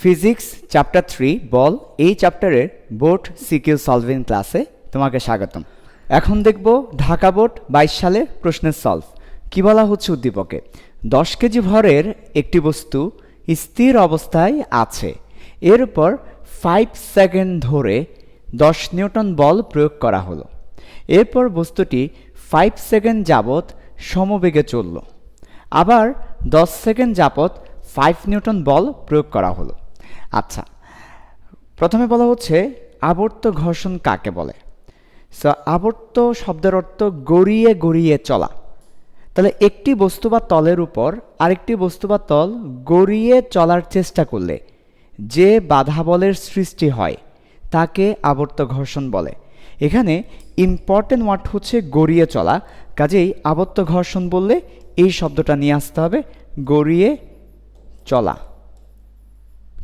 Physics chapter three বল। এই চ্যাপ্টারের board CQ solving ক্লাসে তোমাকে স্বাগতম। এখন দেখব ঢাকা বোর্ড বাইশ সালে প্রশ্নের সলভ কি বলা হচ্ছে উদ্দীপকে? দশ কেজি ভরের একটি বস্তু স্থির অবস্থায় আছে। এর উপর ফাইভ সেকেন্ড ধরে দশ নিউটন বল প্রয়োগ করা হলো। এরপর বস্তুটি ফাইভ সেকেন্ড যাবৎ সমবেগে চলল। আবার দশ সেকেন্ড যাবৎ ফাইভ নিউটন বল প্রয়োগ করা হলো। আচ্ছা প্রথমে বলা হচ্ছে আবর্ত ঘর্ষণ কাকে বলে? সো আবর্ত শব্দের অর্থ গড়িয়ে গড়িয়ে চলা। তাহলে একটি বস্তু বা তলের উপর আরেকটি বস্তু বা তল গড়িয়ে চলার চেষ্টা করলে যে বাধা বলের সৃষ্টি হয়, তাকে আবর্ত ঘর্ষণ বলে। এখানে ইম্পর্টেন্ট ওয়ার্ড হচ্ছে গড়িয়ে চলা। কাজেই আবর্ত ঘর্ষণ বললে এই শব্দটা নিয়ে আসতে হবে, গড়িয়ে চলা।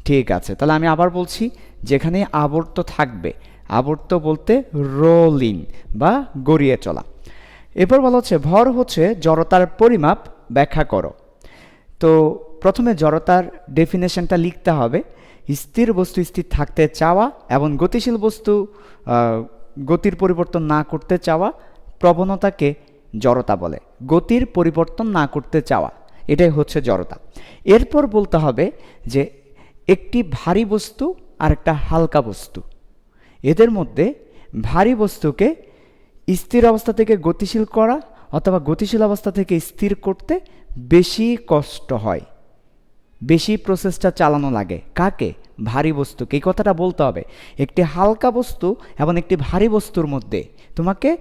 ঠিক আছে। তাহলে আমি আবার বলছি, যেখানে আবর্ত থাকবে, আবর্ত বলতে রোলিং বা গড়িয়ে চলা। এরপর বলা হচ্ছে, ভর হচ্ছে জড়তার পরিমাপ, ব্যাখ্যা করো। তো প্রথমে জড়তার ডেফিনেশনটা লিখতে হবে। স্থির বস্তু স্থির থাকতে চাওয়া এবং গতিশীল বস্তু গতির পরিবর্তন না করতে চাওয়া প্রবণতাকে জড়তা বলে। গতির পরিবর্তন না করতে চাওয়া, এটাই হচ্ছে জড়তা। এরপর বলতে হবে যে একটি ভারী বস্তু আর একটা হালকা বস্তু। এদের মধ্যে ভারী বস্তুকে স্থির অবস্থা থেকে গতিশীল করা অথবা গতিশীল অবস্থা থেকে স্থির করতে বেশি কষ্ট হয়। বেশি প্রসেসটা চালানো লাগে। কাকে? ভারী বস্তুকে। এই কথাটা বলতে হবে। একটি হালকা বস্তু এবং একটি ভারী বস্তুর মধ্যে তোমাকে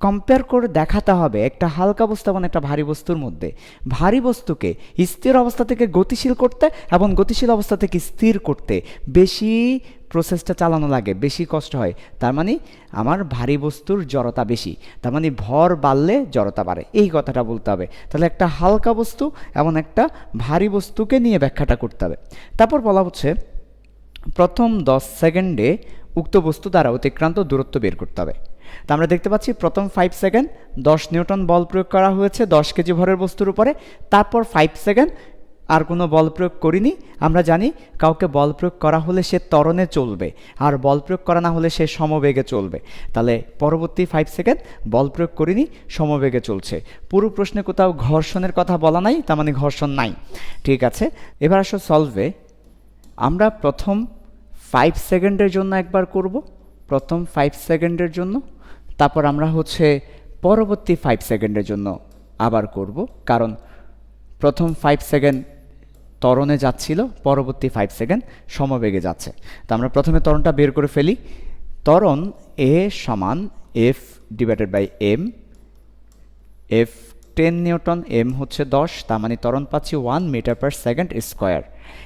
কম্পেয়ার করে দেখাতে হবে একটা হালকা বস্তু এবং একটা ভারী বস্তুর মধ্যে। ভারী বস্তুকে স্থির অবস্থা থেকে গতিশীল করতে এবং গতিশীল অবস্থা থেকে স্থির করতে বেশি প্রসেসটা চালানো লাগে, বেশি কষ্ট হয়। তার মানে আমার ভারী বস্তুর জড়তা বেশি, তার মানে ভর বাড়লে জড়তা বাড়ে। এই কথাটা বলতে হবে। তাহলে একটা হালকা বস্তু এবং একটা ভারী বস্তুকে নিয়ে ব্যাখ্যাটা করতে হবে। তারপর বলা হচ্ছে, প্রথম দশ সেকেন্ডে উক্ত বস্তু দ্বারা অতিক্রান্ত দূরত্ব বের করতে হবে। তা আমরা দেখতে পাচ্ছি, প্রথম ফাইভ সেকেন্ড দশ নিউটন বল প্রয়োগ করা হয়েছে দশ কেজি ভরের বস্তুর উপরে। তারপর ফাইভ সেকেন্ড আর কোনো বল প্রয়োগ করিনি। আমরা জানি কাউকে বল প্রয়োগ করা হলে সে ত্বরণে চলবে, আর বল প্রয়োগ করা না হলে সে সমবেগে চলবে। তাহলে পরবর্তী ফাইভ সেকেন্ড বল প্রয়োগ করিনি, সমবেগে চলছে। পুরো প্রশ্নে কোথাও ঘর্ষণের কথা বলা নাই, তার মানে ঘর্ষণ নাই। ঠিক আছে, এবার আসো সলভে আমরা প্রথম ফাইভ সেকেন্ডের জন্য একবার করব, প্রথম ফাইভ সেকেন্ডের জন্য, তারপর আমরা হচ্ছে পরবর্তী ফাইভ সেকেন্ডের জন্য আবার করব, কারণ প্রথম ফাইভ সেকেন্ড তরণে যাচ্ছিল, পরবর্তী ফাইভ সেকেন্ড সমবেগে যাচ্ছে। তো আমরা প্রথমে তরণটা বের করে ফেলি। তরণ এ সমান F divided by m F ten newton m হচ্ছে দশ, তার মানে তরণ পাচ্ছি one metre per second square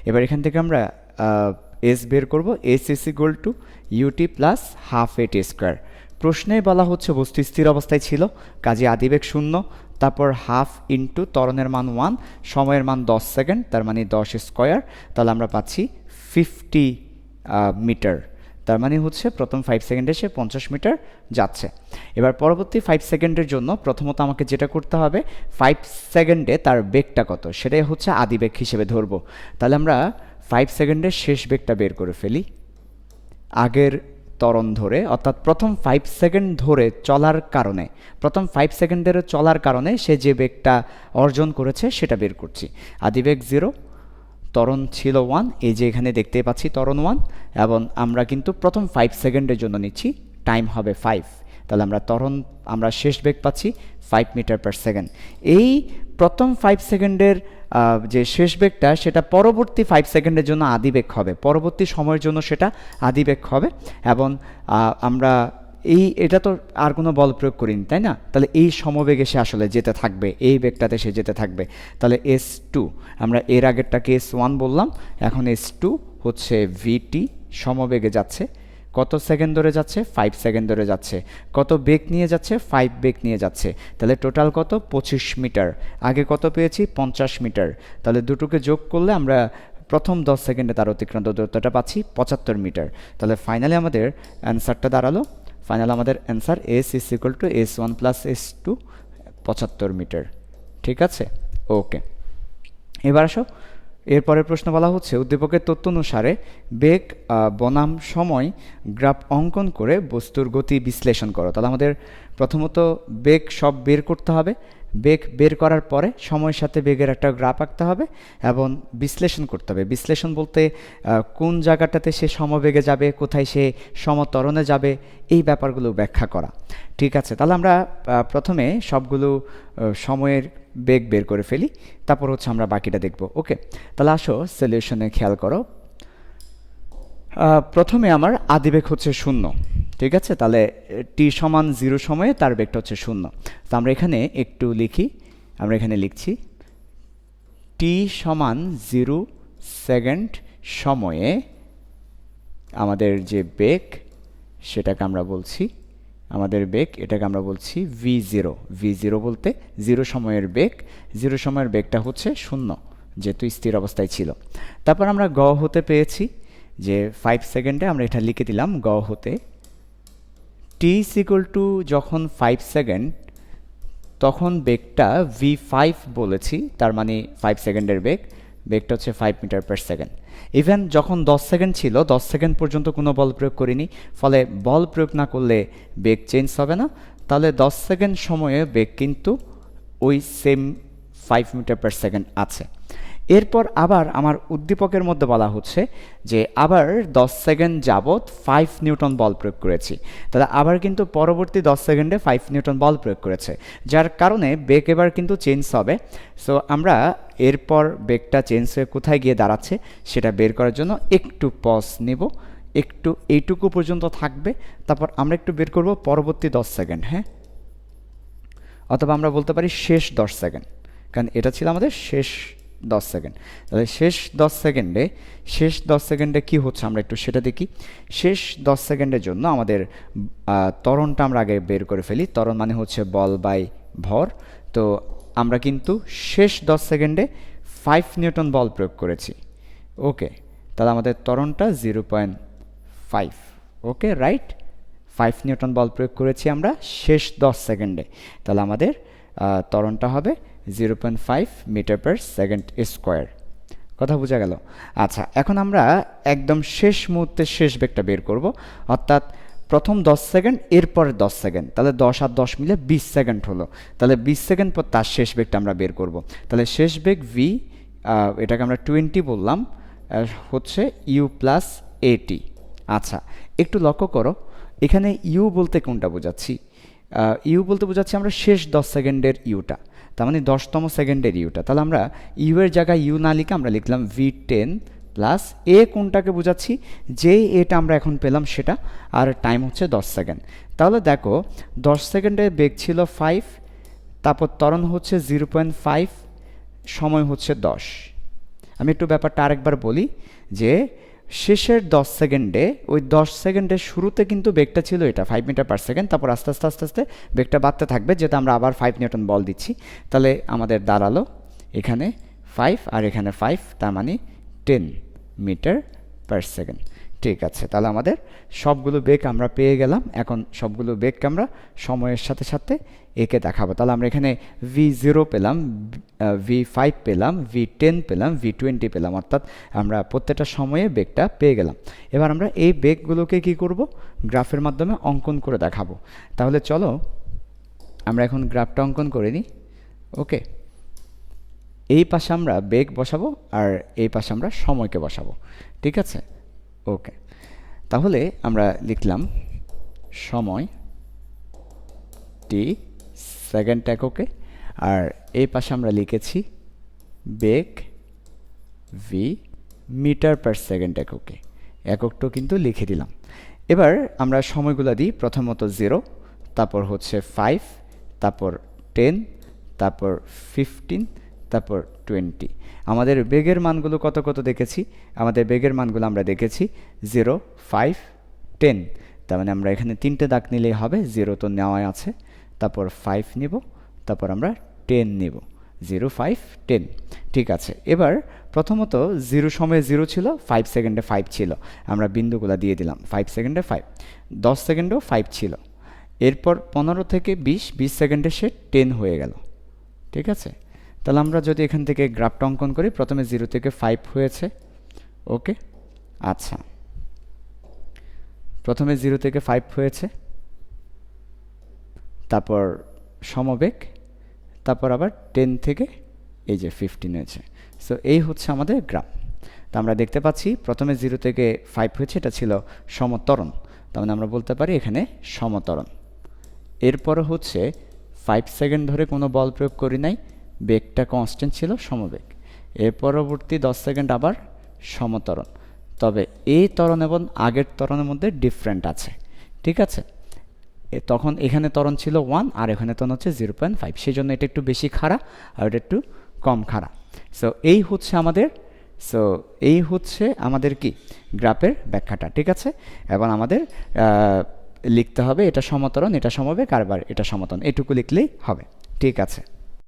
এবার এখান থেকে আমরা এস বের করব s is equal to ut plus half at square প্রশ্নে বলা হচ্ছে বস্তু স্থির অবস্থায় ছিল, কাজে আদিবেগ শূন্য, তারপর হাফ ইন্টু ত্বরণের মান ওয়ান সময়ের মান দশ সেকেন্ড তার মানে দশ স্কোয়ার তাহলে আমরা পাচ্ছি ফিফটি মিটার তার মানে হচ্ছে প্রথম ফাইভ সেকেন্ডে সে পঞ্চাশ মিটার যাচ্ছে। এবার পরবর্তী ফাইভ সেকেন্ডের জন্য প্রথমত আমাকে যেটা করতে হবে ফাইভ সেকেন্ডে তার বেগটা কত, সেটাই হচ্ছে আদি বেগ হিসেবে ধরবো। তাহলে আমরা ফাইভ সেকেন্ডের শেষ বেগটা বের করে ফেলি। আগের ত্বরণ ধরে, অর্থাৎ প্রথম ফাইভ সেকেন্ড ধরে চলার কারণে, প্রথম ফাইভ সেকেন্ডের চলার কারণে সে যে বেগটা অর্জন করেছে সেটা বের করছি। আদিবেগ জিরো ত্বরণ ছিল ওয়ান এই যে এখানে দেখতে পাচ্ছি ত্বরণ ওয়ান এবং আমরা কিন্তু প্রথম ফাইভ সেকেন্ডের জন্য নিচ্ছি টাইম হবে ফাইভ তাহলে আমরা ত্বরণ আমরা শেষ বেগ পাচ্ছি ফাইভ মিটার পার সেকেন্ড এই প্রথম ফাইভ সেকেন্ডের যে শেষ বেগটা, সেটা পরবর্তী ফাইভ সেকেন্ডের জন্য আদিবেগ হবে। পরবর্তী সময়ের জন্য সেটা আদিবেগ হবে এবং আমরা এই, এটা তো আর কোনো বল প্রয়োগ করিনি, তাই না? তাহলে এই সমবেগে সে আসলে যেতে থাকবে, এই বেগটাতে সে যেতে থাকবে। তাহলে এস টু আমরা এর আগেরটাকে এস ওয়ান বললাম, এখন এস টু হচ্ছে ভিটি সমবেগে যাচ্ছে। কত সেকেন্ড ধরে যাচ্ছে? ফাইভ সেকেন্ড ধরে যাচ্ছে। কত বেগ নিয়ে যাচ্ছে? ফাইভ বেগ নিয়ে যাচ্ছে। তাহলে টোটাল কত? পঁচিশ মিটার। আগে কত পেয়েছি? পঞ্চাশ মিটার। তাহলে দুটোকে যোগ করলে আমরা প্রথম দশ সেকেন্ডে তার অতিক্রান্ত দূরত্বটা পাচ্ছি পঁচাত্তর মিটার। তাহলে ফাইনালি আমাদের অ্যান্সারটা দাঁড়াল। ফাইনাল আমাদের answer s is equal to s one plus s two পঁচাত্তর মিটার। ঠিক আছে? ওকে এবার আসো। এরপরের প্রশ্ন বলা হচ্ছে, উদ্দীপকের তথ্য অনুসারে বেগ বনাম সময় গ্রাফ অঙ্কন করে বস্তুর গতি বিশ্লেষণ করো। তাহলে আমাদের প্রথমত বেগ সব বের করতে হবে। বেগ বের করার পরে সময়ের সাথে বেগের একটা গ্রাফ আঁকতে হবে এবং বিশ্লেষণ করতে হবে। বিশ্লেষণ বলতে কোন জায়গাটাতে সে সমবেগে যাবে, কোথায় সে সমতরণে যাবে, এই ব্যাপারগুলো ব্যাখ্যা করা। ঠিক আছে, তাহলে আমরা প্রথমে সবগুলো সময়ের বেগ বের করে ফেলি, তারপর হচ্ছে আমরা বাকিটা দেখব, ওকে? তাহলে আসো সলিউশনে খেয়াল করো। প্রথমে আমার আদিবেগ হচ্ছে শূন্য, ঠিক আছে? তাহলে টি সমান জিরো সময়ে তার বেগটা হচ্ছে শূন্য। তো আমরা এখানে একটু লিখি, আমরা এখানে লিখছি টি সমান জিরো সেকেন্ড সময়ে আমাদের যে বেগ সেটাকে আমরা বলছি আমাদের বেগ, এটাকে আমরা বলছি ভি জিরো ভি জিরো বলতে জিরো সময়ের বেগ। জিরো সময়ের বেগটা হচ্ছে শূন্য, যেহেতু স্থির অবস্থায় ছিল। তারপর আমরা গ হতে পেয়েছি যে ফাইভ সেকেন্ডে আমরা এটা লিখে দিলাম গ হতে। টি সিকুয়াল টু যখন ফাইভ সেকেন্ড তখন বেগটা ভি ফাইভ বলেছি, তার মানে ফাইভ সেকেন্ডের বেগ। বেগটা হচ্ছে five metre per second even যখন দশ সেকেন্ড ছিল, দশ সেকেন্ড পর্যন্ত কোনো বল প্রয়োগ করিনি, ফলে বল প্রয়োগ না করলে বেগ চেঞ্জ হবে না। তাহলে দশ সেকেন্ড সময়ে বেগ কিন্তু ওই same five metre per second আছে। এরপর আবার আমার উদ্দীপকের মধ্যে বলা হচ্ছে যে আবার দশ সেকেন্ড যাবৎ ফাইভ নিউটন বল প্রয়োগ করেছি। তাহলে আবার কিন্তু পরবর্তী দশ সেকেন্ডে ফাইভ নিউটন বল প্রয়োগ করেছে। যার কারণে বেগ এবার কিন্তু চেঞ্জ হবে। সো আমরা এরপর বেগটা চেঞ্জ হয়ে কোথায় গিয়ে দাঁড়াচ্ছে সেটা বের করার জন্য একটু পজ নেব। একটু এইটুকু পর্যন্ত থাকবে। তারপর আমরা একটু বের করব পরবর্তী দশ সেকেন্ড হ্যাঁ? অথবা আমরা বলতে পারি শেষ দশ সেকেন্ড। কারণ এটা ছিল আমাদের শেষ দশ সেকেন্ড। তাহলে শেষ দশ সেকেন্ডে শেষ দশ সেকেন্ডে কি হচ্ছে আমরা একটু সেটা দেখি। শেষ দশ সেকেন্ডের জন্য আমাদের আহ, ত্বরণটা আমরা আগে বের করে ফেলি। ত্বরণ মানে হচ্ছে বল বাই ভর। তো আমরা কিন্তু শেষ দশ সেকেন্ডে ফাইভ নিউটন বল প্রয়োগ করেছি। ওকে তাহলে আমাদের ত্বরণটা zero point five okay right five newton বল প্রয়োগ করেছি আমরা শেষ দশ সেকেন্ডে। তাহলে আমাদের আহ, ত্বরণটা হবে zero point five metre per second square কথা বোঝা গেল? আচ্ছা এখন আমরা একদম শেষ মুহূর্তে শেষ বেগটা বের করব। অর্থাৎ প্রথম দশ সেকেন্ড, এরপরে দশ সেকেন্ড। তাহলে দশ আর দশ মিলে বিশ সেকেন্ড হলো। তাহলে বিশ সেকেন্ড পর তার শেষ বেগটা আমরা বের করব। তাহলে শেষ বেগ ভি এটাকে আমরা টোয়েন্টি বললাম হচ্ছে ইউ প্লাস এটি আচ্ছা একটু লক্ষ্য করো, এখানে ইউ বলতে কোনটা বোঝাচ্ছি? ইউ বলতে বোঝাচ্ছি আমরা শেষ দশ সেকেন্ডের ইউটা তার মানে দশতম সেকেন্ডের ইউটা তাহলে আমরা ইউ এর জায়গায় ইউ না লিখে আমরা লিখলাম ভি টেন প্লাস এ কোনটাকে বোঝাচ্ছি? যেই এটা আমরা এখন পেলাম সেটা, আর টাইম হচ্ছে দশ সেকেন্ড তাহলে দেখো, দশ সেকেন্ডে বেগ ছিল ফাইভ তারপর ত্বরণ হচ্ছে জিরো পয়েন্ট ফাইভ সময় হচ্ছে দশ। আমি একটু ব্যাপারটা আরেকবার বলি যে শেষের দশ সেকেন্ডে, ওই দশ সেকেন্ডের শুরুতে কিন্তু বেগটা ছিল এটা ফাইভ মিটার পার সেকেন্ড তারপর আস্তে আস্তে আস্তে আস্তে বেগটা বাড়তে থাকবে যেটা আমরা আবার ফাইভ নিউটন বল দিচ্ছি। তাহলে আমাদের দাঁড়াল এখানে ফাইভ আর এখানে ফাইভ তার মানে টেন মিটার পার সেকেন্ড ঠিক আছে, তাহলে আমাদের সবগুলো বেগ আমরা পেয়ে গেলাম। এখন সবগুলো বেগকে আমরা সময়ের সাথে সাথে একে দেখাবো। তাহলে আমরা এখানে ভি জিরো পেলাম ভি ফাইভ পেলাম ভি টেন পেলাম ভি টোয়েন্টি পেলাম, অর্থাৎ আমরা প্রত্যেকটা সময়ে বেগটা পেয়ে গেলাম। এবার আমরা এই বেগগুলোকে কি করব? গ্রাফের মাধ্যমে অঙ্কন করে দেখাবো। তাহলে চলো, আমরা এখন গ্রাফটা অঙ্কন করে নিই। ওকে। এই পাশে আমরা বেগ বসাবো আর এই পাশে আমরা সময়কে বসাবো। ঠিক আছে? ওকে তাহলে আমরা লিখলাম সময় টি সেকেন্ড এককে, আর এই পাশে আমরা লিখেছি বেগ ভি মিটার পার সেকেন্ড এককে। এককটা কিন্তু লিখে দিলাম। এবার আমরা সময়গুলো দিই, প্রথমত জিরো তারপর হচ্ছে ফাইভ তারপর টেন তারপর ফিফটিন তারপর টোয়েন্টি আমাদের বেগের মানগুলো কত কত দেখেছি? আমাদের বেগের মানগুলো আমরা দেখেছি জিরো ফাইভ টেন তার মানে আমরা এখানে তিনটে দাগ নিলেই হবে জিরো তো নেওয়াই আছে। তারপর ফাইভ নিব, তারপর আমরা টেন নিব। জিরো ফাইভ টেন ঠিক আছে, এবার প্রথমত জিরো সময়ে জিরো ছিল ফাইভ সেকেন্ডে ফাইভ ছিল। আমরা বিন্দুগুলো দিয়ে দিলাম ফাইভ সেকেন্ডে ফাইভ দশ সেকেন্ডেও ফাইভ ছিল। এরপর পনেরো থেকে বিশ বিশ সেকেন্ডে সে টেন হয়ে গেল। ঠিক আছে? তাহলে আমরা যদি এখান থেকে গ্রাফটা অঙ্কন করি, প্রথমে জিরো থেকে ফাইভ হয়েছে। ওকে আচ্ছা। প্রথমে জিরো থেকে ফাইভ হয়েছে। তারপর সমবেগ। তারপর আবার টেন থেকে এই যে ফিফটিন হয়েছে। সো এই হচ্ছে আমাদের গ্রাফ। তো আমরা দেখতে পাচ্ছি, প্রথমে জিরো থেকে ফাইভ হয়েছে, এটা ছিল সমতরণ। তার মানে আমরা বলতে পারি এখানে সমতরণ। এরপর হচ্ছে ফাইভ সেকেন্ড ধরে কোনো বল প্রয়োগ করি নাই। বেগটা কনস্ট্যান্ট ছিল সমবেগ। এর পরবর্তী দশ সেকেন্ড আবার সমতরণ। তবে এই তরণ এবং আগের তরণের মধ্যে ডিফারেন্ট আছে। ঠিক আছে? তখন এখানে তরণ ছিল ওয়ান আর এখানে তরণ হচ্ছে জিরো পয়েন্ট ফাইভ সেই জন্য এটা একটু বেশি খাড়া আর এটা একটু কম খাড়া। সো এই হচ্ছে আমাদের সো এই হচ্ছে আমাদের কি? গ্রাফের ব্যাখ্যাটা। ঠিক আছে? এবং আমাদের লিখতে হবে এটা সমতরণ, এটা সমবেগ, আর আবার এটা সমতরণ। এটুকু লিখলেই হবে। ঠিক আছে?